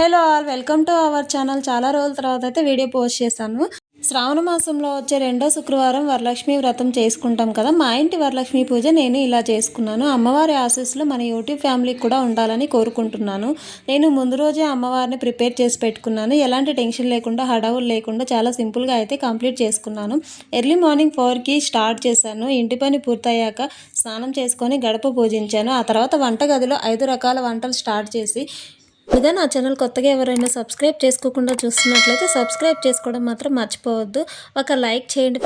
Hello all welcome to our channel. చాలా రోజుల తర్వాత అయితే వీడియో పోస్ట్ చేశాను. శ్రావణ మాసంలో వచ్చే రెండో శుక్రవారం వరలక్ష్మి వ్రతం చేసుకుంటాం కదా. మా ఇంటి వరలక్ష్మి పూజ నేను ఇలా చేసుకున్నాను. అమ్మవారి ఆశీస్సులు మన యూట్యూబ్ ఫ్యామిలీకి కూడా ఉండాలని కోరుకుంటున్నాను. నేను ముందు రోజే అమ్మవారిని ప్రిపేర్ చేసి పెట్టుకున్నాను. ఎలాంటి టెన్షన్ లేకుండా హడావులు లేకుండా చాలా సింపుల్గా అయితే కంప్లీట్ చేసుకున్నాను. ఎర్లీ మార్నింగ్ ఫోర్కి స్టార్ట్ చేశాను. ఇంటి పని పూర్తయ్యాక స్నానం చేసుకొని గడప పూజించాను. ఆ తర్వాత వంటగదిలో ఐదు రకాల వంటలు స్టార్ట్ చేసి ఇదే నా ఛానల్ కొత్తగా ఎవరైనా సబ్స్క్రైబ్ చేసుకోకుండా చూస్తున్నట్లయితే సబ్స్క్రైబ్ చేసుకోవడం మాత్రం మర్చిపోవద్దు. ఒక లైక్ చేయండి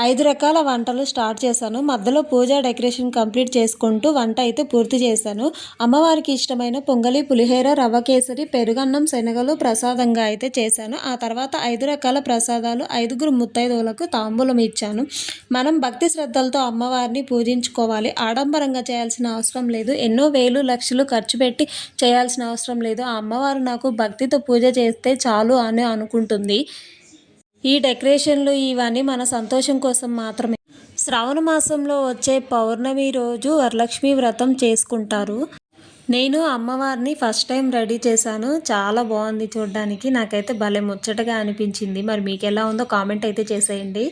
ఐదు రకాల వంటలు స్టార్ట్ చేశాను. మధ్యలో పూజ డెకరేషన్ కంప్లీట్ చేసుకుంటూ వంట అయితే పూర్తి చేశాను. అమ్మవారికి ఇష్టమైన పొంగలి పులిహేర రవ్వ కేసరి పెరుగన్నం శనగలు ప్రసాదంగా అయితే చేశాను. ఆ తర్వాత ఐదు రకాల ప్రసాదాలు ఐదుగురు ముత్తైదువులకు తాంబూలం ఇచ్చాను. మనం భక్తి శ్రద్ధలతో అమ్మవారిని పూజించుకోవాలి. ఆడంబరంగా చేయాల్సిన అవసరం లేదు. ఎన్నో వేలు లక్షలు ఖర్చు పెట్టి చేయాల్సిన అవసరం లేదు. ఆ అమ్మవారు నాకు భక్తితో పూజ చేస్తే చాలు అని అనుకుంటుంది. ఈ డెకరేషన్లు ఇవన్నీ మన సంతోషం కోసం మాత్రమే. శ్రావణ మాసంలో వచ్చే పౌర్ణమి రోజు వరలక్ష్మి వ్రతం చేసుకుంటారు. నేను అమ్మవారిని ఫస్ట్ టైం రెడీ చేశాను. చాలా బాగుంది చూడడానికి. నాకైతే భలే ముచ్చటగా అనిపించింది. మరి మీకు ఎలా ఉందో కామెంట్ అయితే చేసేయండి.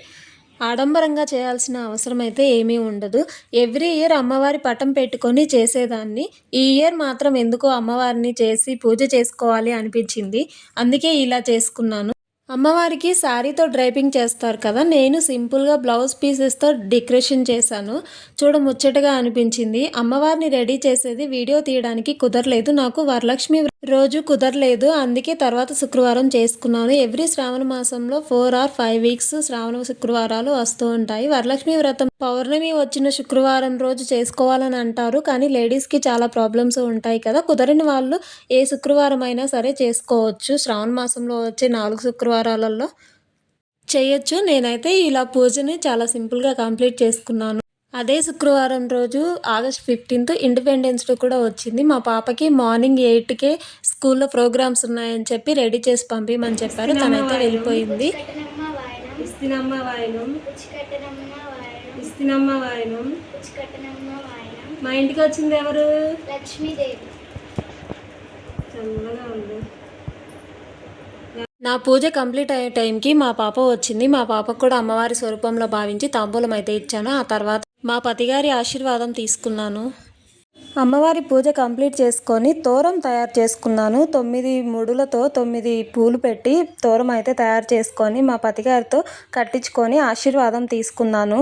ఆడంబరంగా చేయాల్సిన అవసరం అయితే ఏమీ ఉండదు. ఎవ్రీ ఇయర్ అమ్మవారి పటం పెట్టుకొని చేసేదాన్ని. ఈ ఇయర్ మాత్రం ఎందుకో అమ్మవారిని చేసి పూజ చేసుకోవాలి అనిపించింది. అందుకే ఇలా చేసుకున్నాను. అమ్మవారికి శారీతో డ్రైపింగ్ చేస్తారు కదా. నేను సింపుల్గా బ్లౌజ్ పీసెస్తో డెకరేషన్ చేశాను. చూడ ముచ్చటగా అనిపించింది. అమ్మవారిని రెడీ చేసేది వీడియో తీయడానికి కుదరలేదు. నాకు వరలక్ష్మి రోజు కుదరలేదు. అందుకే తర్వాత శుక్రవారం చేసుకున్నాను. ఎవ్రీ శ్రావణ మాసంలో ఫోర్ ఆర్ ఫైవ్ వీక్స్ శ్రావణ శుక్రవారాలు వస్తూ ఉంటాయి. వరలక్ష్మి వ్రతం పౌర్ణమి వచ్చిన శుక్రవారం రోజు చేసుకోవాలని అంటారు. కానీ లేడీస్కి చాలా ప్రాబ్లమ్స్ ఉంటాయి కదా. కుదరని వాళ్ళు ఏ శుక్రవారం అయినా సరే చేసుకోవచ్చు. శ్రావణ మాసంలో వచ్చే నాలుగు శుక్రవారాలలో చేయొచ్చు. నేనైతే ఇలా పూజని చాలా సింపుల్గా కంప్లీట్ చేసుకున్నాను. అదే శుక్రవారం రోజు ఆగస్ట్ ఫిఫ్టీన్త్ ఇండిపెండెన్స్ డే కూడా వచ్చింది. మా పాపకి మార్నింగ్ ఎయిట్కే స్కూల్లో ప్రోగ్రామ్స్ ఉన్నాయని చెప్పి రెడీ చేసి పంపించమని చెప్పారు. తనైతే వెళ్ళిపోయింది. మా ఇంటికి వచ్చింది ఎవరు? లక్ష్మీదేవి. నా పూజ కంప్లీట్ అయ్యే టైంకి మా పాప వచ్చింది. మా పాపకు కూడా అమ్మవారి స్వరూపంలో భావించి తాంబూలం అయితే ఇచ్చాను. ఆ తర్వాత మా పతిగారి ఆశీర్వాదం తీసుకున్నాను. అమ్మవారి పూజ కంప్లీట్ చేసుకొని తోరం తయారు చేసుకున్నాను. తొమ్మిది ముడులతో తొమ్మిది పూలు పెట్టి తోరం అయితే తయారు చేసుకొని మా పతిగారితో కట్టించుకొని ఆశీర్వాదం తీసుకున్నాను.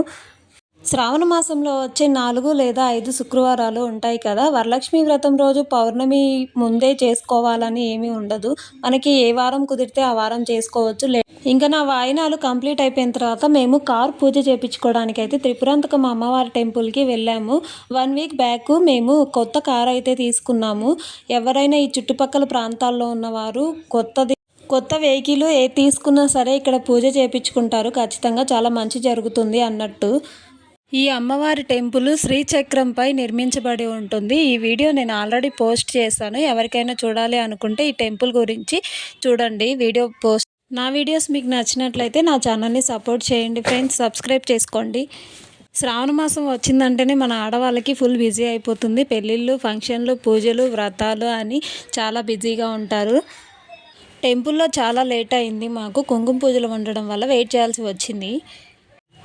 శ్రావణ మాసంలో వచ్చే నాలుగు లేదా ఐదు శుక్రవారాలు ఉంటాయి కదా. వరలక్ష్మి వ్రతం రోజు పౌర్ణమి ముందే చేసుకోవాలని ఏమీ ఉండదు. మనకి ఏ వారం కుదిరితే ఆ వారం చేసుకోవచ్చు. లే ఇంకా నా వాయినాలు కంప్లీట్ అయిపోయిన తర్వాత మేము కార్ పూజ చేయించుకోవడానికి అయితే త్రిపురాంతకం అమ్మవారి టెంపుల్కి వెళ్ళాము. వన్ వీక్ బ్యాక్ మేము కొత్త కార్ అయితే తీసుకున్నాము. ఎవరైనా ఈ చుట్టుపక్కల ప్రాంతాల్లో ఉన్నవారు కొత్తది కొత్త వెహికల్ ఏ తీసుకున్నా సరే ఇక్కడ పూజ చేయించుకుంటారు ఖచ్చితంగా చాలా మంచి జరుగుతుంది అన్నట్టు. ఈ అమ్మవారి టెంపుల్ శ్రీచక్రంపై నిర్మించబడి ఉంటుంది. ఈ వీడియో నేను ఆల్రెడీ పోస్ట్ చేశాను. ఎవరికైనా చూడాలి అనుకుంటే ఈ టెంపుల్ గురించి చూడండి. వీడియో పోస్ట్ నా వీడియోస్ మీకు నచ్చినట్లయితే నా ఛానల్ని సపోర్ట్ చేయండి ఫ్రెండ్స్. సబ్స్క్రైబ్ చేసుకోండి. శ్రావణ మాసం వచ్చిందంటేనే మన ఆడవాళ్ళకి ఫుల్ బిజీ అయిపోతుంది. పెళ్ళిళ్ళు ఫంక్షన్లు పూజలు వ్రతాలు అని చాలా బిజీగా ఉంటారు. టెంపుల్లో చాలా లేట్ అయింది మాకు. కుంకుమ పూజలు ఉండడం వల్ల వెయిట్ చేయాల్సి వచ్చింది.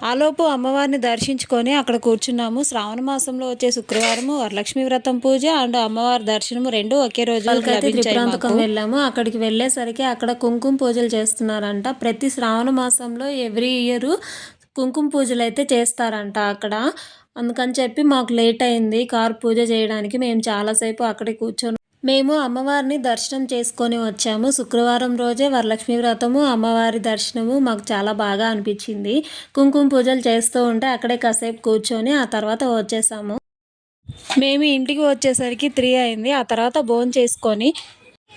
ఆలోపు అమ్మవారిని దర్శించుకొని అక్కడ కూర్చున్నాము. శ్రావణ మాసంలో వచ్చే శుక్రవారం వరలక్ష్మి వ్రతం పూజ అండ్ అమ్మవారి దర్శనము రెండు ఒకే రోజు వెళ్ళాము. అక్కడికి వెళ్ళేసరికి అక్కడ కుంకుమ పూజలు చేస్తున్నారంట. ప్రతి శ్రావణ మాసంలో ఎవ్రీ ఇయర్ కుంకుమ పూజలు అయితే చేస్తారంట అక్కడ. అందుకని చెప్పి మాకు లేట్ అయింది కార్ పూజ చేయడానికి. మేము చాలాసేపు అక్కడే కూర్చొని మేము అమ్మవారిని దర్శనం చేసుకొని వచ్చాము. శుక్రవారం రోజే వరలక్ష్మి వ్రతము అమ్మవారి దర్శనము మాకు చాలా బాగా అనిపించింది. కుంకుమ పూజలు చేస్తూ ఉంటే అక్కడే కాసేపు కూర్చొని ఆ తర్వాత వచ్చేసాము. మేము ఇంటికి వచ్చేసరికి త్రీ అయింది. ఆ తర్వాత బోన్ చేసుకొని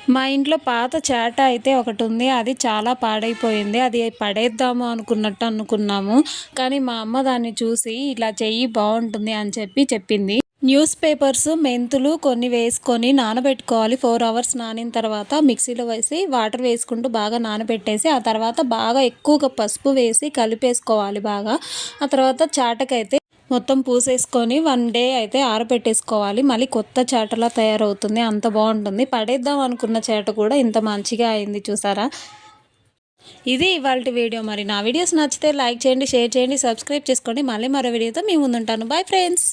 మా ఇంట్లో పాత చేట అయితే ఒకటి ఉంది. అది చాలా పాడైపోయింది. అది పడేద్దాము అనుకున్నట్టు అనుకున్నాము. కానీ మా అమ్మ దాన్ని చూసి ఇలా చెయ్యి బాగుంటుంది అని చెప్పి చెప్పింది. న్యూస్ పేపర్స్ మెంతులు కొన్ని వేసుకొని నానబెట్టుకోవాలి. ఫోర్ అవర్స్ నానిన తర్వాత మిక్సీలో వేసి వాటర్ వేసుకుంటూ బాగా నానబెట్టేసి ఆ తర్వాత బాగా ఎక్కువగా పసుపు వేసి కలిపేసుకోవాలి బాగా. ఆ తర్వాత చాటకైతే మొత్తం పూసేసుకొని వన్ డే అయితే ఆరబెట్టేసుకోవాలి. మళ్ళీ కొత్త చేటలా తయారవుతుంది. అంత బాగుంటుంది. పడేద్దాం అనుకున్న చేట కూడా ఇంత మంచిగా అయింది చూసారా? ఇది ఇవాళ వీడియో. మరి నా వీడియోస్ నచ్చితే లైక్ చేయండి షేర్ చేయండి సబ్స్క్రైబ్ చేసుకోండి. మళ్ళీ మరో వీడియోతో మీ ముందుంటాను. Bye friends!